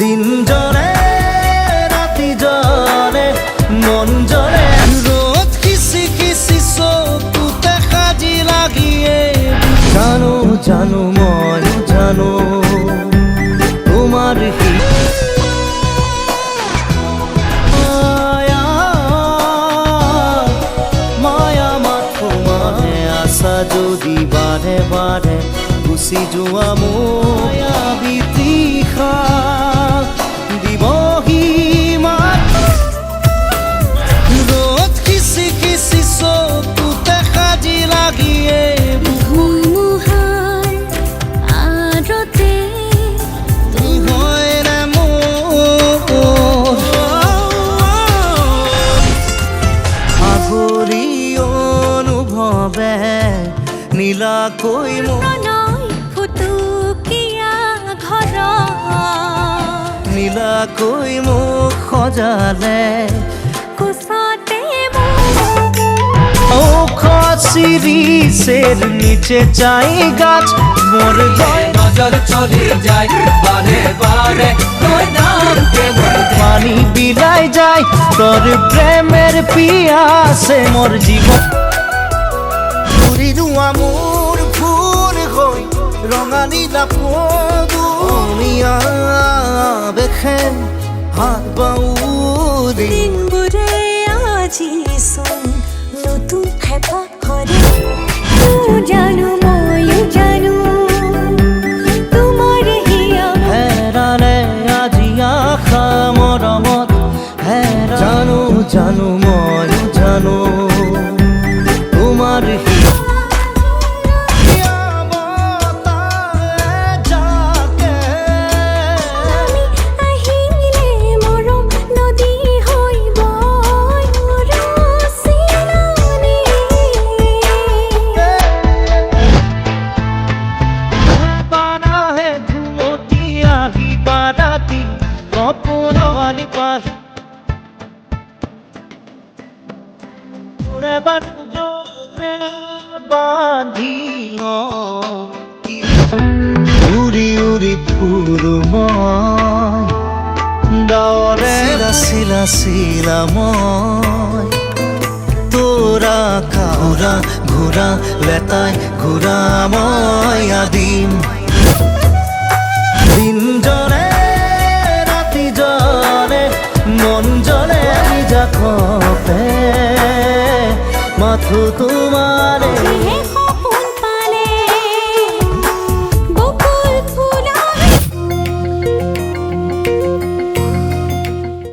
দিন জলে, রাতি জলে, মন জলে। রোজ কিসি কিসি চকুতে সাজি লাগিয়ে। জানো জানো মই জানো, তোমার মানে আশা যদি বাঢ়ে বাঢ়ে গুচি যোৱা ময়া ফুটুকীয়া ঘৰ নীলাকৈ মোক সজালে চিৰিচের নিচে চাই গাছ। মোর নজর চলে যায় বারে বারে তোর নাম কেবল পানি বিলাই যায়। তোর প্রেমের পিয়াসে মোর জীবন। ঘুরিলো মোৰ ভুল হৈ ৰঙালীলা পদুমিয়া বেখেন হাত বাউৰি দিনবোৰে আজিচোন নতুন হেঁপাহৰে জানো ময়ো জানো তোমাৰ হিয়া হেৰালে আজি আশা মৰমত হেৰা জানো জানো মই জানো। কপুৰৱালি পাছ ওরে বান্ধবে বাঁধি উৰি উৰি ফুৰো মই ডাৱৰে চিলা চিলা মই। তোৰা কাউৰা ঘোৰা লেতাই ঘোৰা মই আদিম। দিন জলে খপে মাথু তোমার